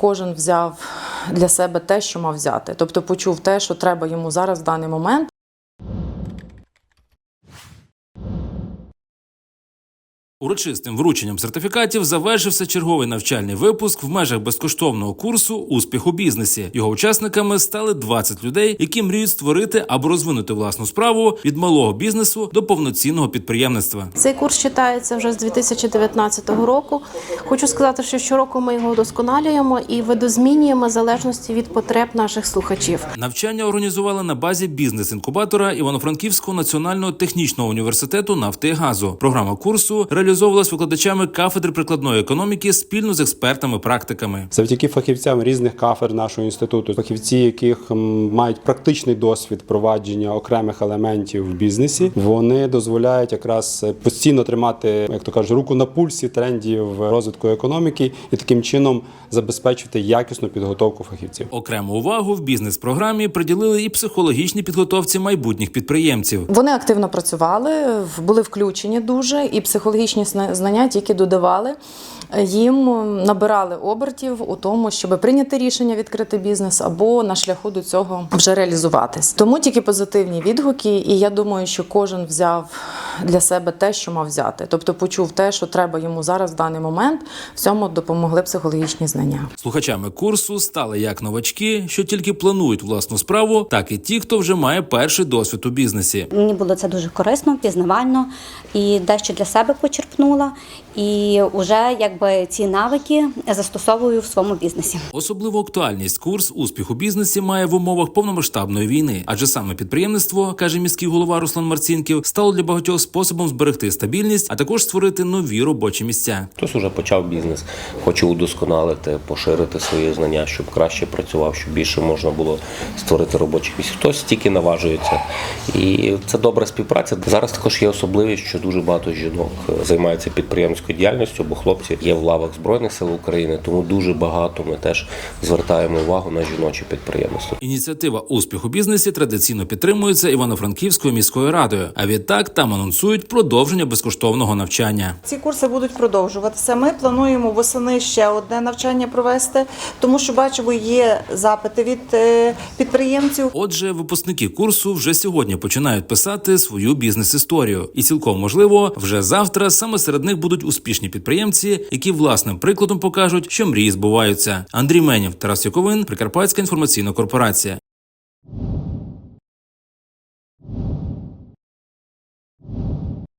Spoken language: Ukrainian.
Кожен взяв для себе те, що мав взяти, тобто почув те, що треба йому зараз в даний момент. Урочистим врученням сертифікатів завершився черговий навчальний випуск в межах безкоштовного курсу Успіх у бізнесі. Його учасниками стали 20 людей, які мріють створити або розвинути власну справу від малого бізнесу до повноцінного підприємництва. Цей курс читається вже з 2019 року. Хочу сказати, що щороку ми його удосконалюємо і видозмінюємо в залежності від потреб наших слухачів. Навчання організували на базі бізнес-інкубатора Івано-Франківського національного технічного університету нафти і газу. Програма курсу реалізовувалась викладачами кафедри прикладної економіки спільно з експертами-практиками. Завдяки фахівцям різних кафедр нашого інституту, фахівці, яких мають практичний досвід впровадження окремих елементів в бізнесі, вони дозволяють якраз е, постійно тримати, як то кажуть, руку на пульсі трендів розвитку економіки і таким чином забезпечувати якісну підготовку фахівців. Окрему увагу в бізнес-програмі приділили і психологічній підготовці майбутніх підприємців. Вони активно працювали, були включені дуже, і психологічні зна- знання тільки додавали. Їм набирали обертів у тому, щоб прийняти рішення відкрити бізнес або на шляху до цього вже реалізуватись. Тому тільки позитивні відгуки, і я думаю, що кожен взяв для себе те, що мав взяти, тобто почув те, що треба йому зараз в даний момент. В цьому допомогли психологічні знання. Слухачами курсу стали як новачки, що тільки планують власну справу, так і ті, хто вже має перший досвід у бізнесі. Мені було це дуже корисно, пізнавально і дещо для себе почерпнула. І вже якби ці навики застосовую в своєму бізнесі. Особливу актуальність курс успіх у бізнесі має в умовах повномасштабної війни, адже саме підприємництво, каже міський голова Руслан Марцінків, стало для багатьох способом зберегти стабільність, а також створити нові робочі місця. Хтось уже почав бізнес, хоче удосконалити, поширити свої знання, щоб краще працював, щоб більше можна було створити робочих місць. Хтось тільки наважується. І це добра співпраця. Зараз також є особливість, що дуже багато жінок е, займаються підприємською діяльністю, бо хлопці є в лавах Збройних сил України, тому дуже багато ми теж звертаємо увагу на жіноче підприємництво. Ініціатива успіх у бізнесі традиційно підтримується Івано-Франківською міською радою. А відтак там анонсують продовження безкоштовного навчання. Ці курси будуть продовжуватися. Ми плануємо восени ще одне навчання провести, тому що бачимо, є запити від е, підприємців. Отже, випускники курсу вже сьогодні починають писати свою бізнес-історію, і цілком можливо, вже завтра саме серед них будуть успішні підприємці, які власним прикладом покажуть, що мрії збуваються. Андрій Менів, Тарас Яковин, Прикарпатська інформаційна корпорація.